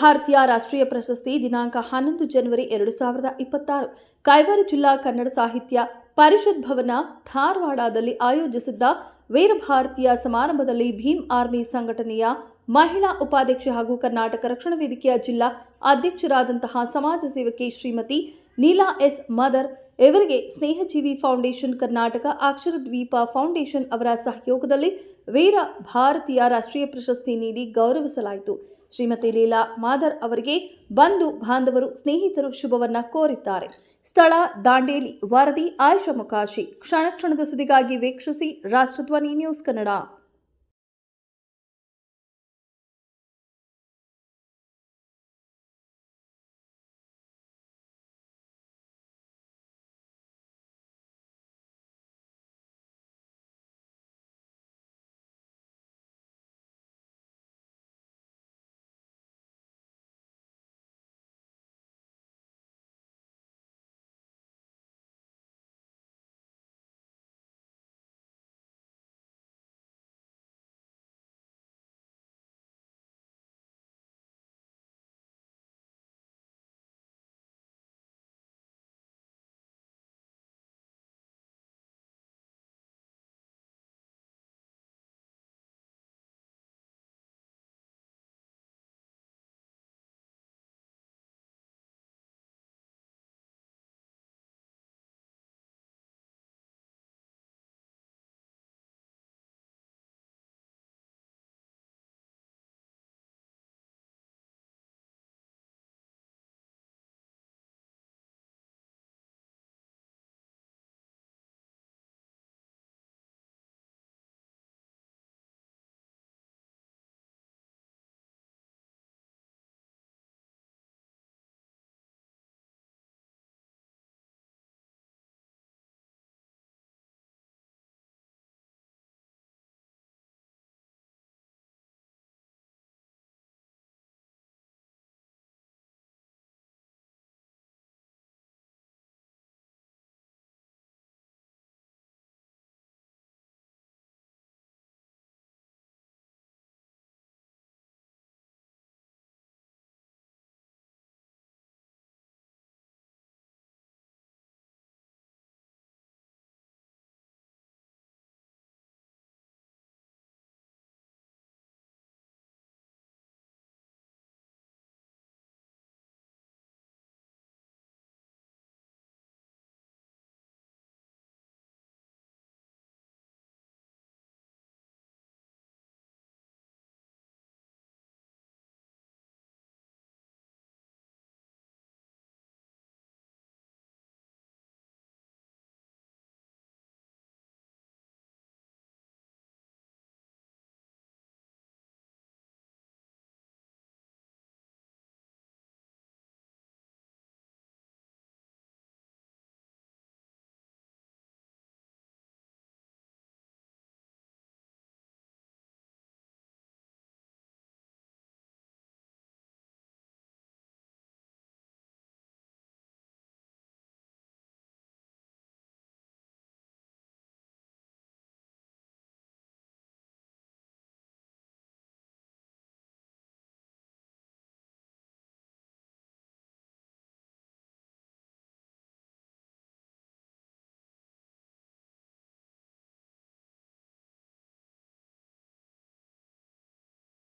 ಭಾರತೀಯ ರಾಷ್ಟ್ರೀಯ ಪ್ರಶಸ್ತಿ ದಿನಾಂಕ ಹನ್ನೊಂದು ಜನವರಿ ಎರಡು ಸಾವಿರದ ಇಪ್ಪತ್ತಾರು. ಕಾಯ್ವಾರ ಜಿಲ್ಲಾ ಕನ್ನಡ ಸಾಹಿತ್ಯ ಪರಿಷತ್ ಭವನ ಧಾರವಾಡದಲ್ಲಿ ಆಯೋಜಿಸಿದ್ದ ವೀರಭಾರತೀಯ ಸಮಾರಂಭದಲ್ಲಿ ಭೀಮ್ ಆರ್ಮಿ ಸಂಘಟನೆಯ ಮಹಿಳಾ ಉಪಾಧ್ಯಕ್ಷೆ ಹಾಗೂ ಕರ್ನಾಟಕ ರಕ್ಷಣಾ ವೇದಿಕೆಯ ಜಿಲ್ಲಾ ಅಧ್ಯಕ್ಷರಾದಂತಹ ಸಮಾಜ ಸೇವಕಿ ಶ್ರೀಮತಿ ನೀಲಾ ಎಸ್ ಮದರ್ ಇವರಿಗೆ ಸ್ನೇಹಜೀವಿ ಫೌಂಡೇಶನ್ ಕರ್ನಾಟಕ ಅಕ್ಷರ ದ್ವೀಪ ಫೌಂಡೇಶನ್ ಅವರ ಸಹಯೋಗದಲ್ಲಿ ವೀರ ಭಾರತೀಯ ರಾಷ್ಟ್ರೀಯ ಪ್ರಶಸ್ತಿ ನೀಡಿ ಗೌರವಿಸಲಾಯಿತು. ಶ್ರೀಮತಿ ಲೀಲಾ ಮಾದರ್ ಅವರಿಗೆ ಬಂಧು ಬಾಂಧವರು, ಸ್ನೇಹಿತರು ಶುಭವನ್ನ ಕೋರಿದ್ದಾರೆ. ಸ್ಥಳ ದಾಂಡೇಲಿ ವರದಿ, ಆಯುಷ ಮುಖಾಶಿ. ಕ್ಷಣ ಕ್ಷಣದ ಸುದ್ದಿಗಾಗಿ ವೀಕ್ಷಿಸಿ ರಾಷ್ಟ್ರಧ್ವನಿ. ನ್ಯೂಸ್ ಕನ್ನಡ.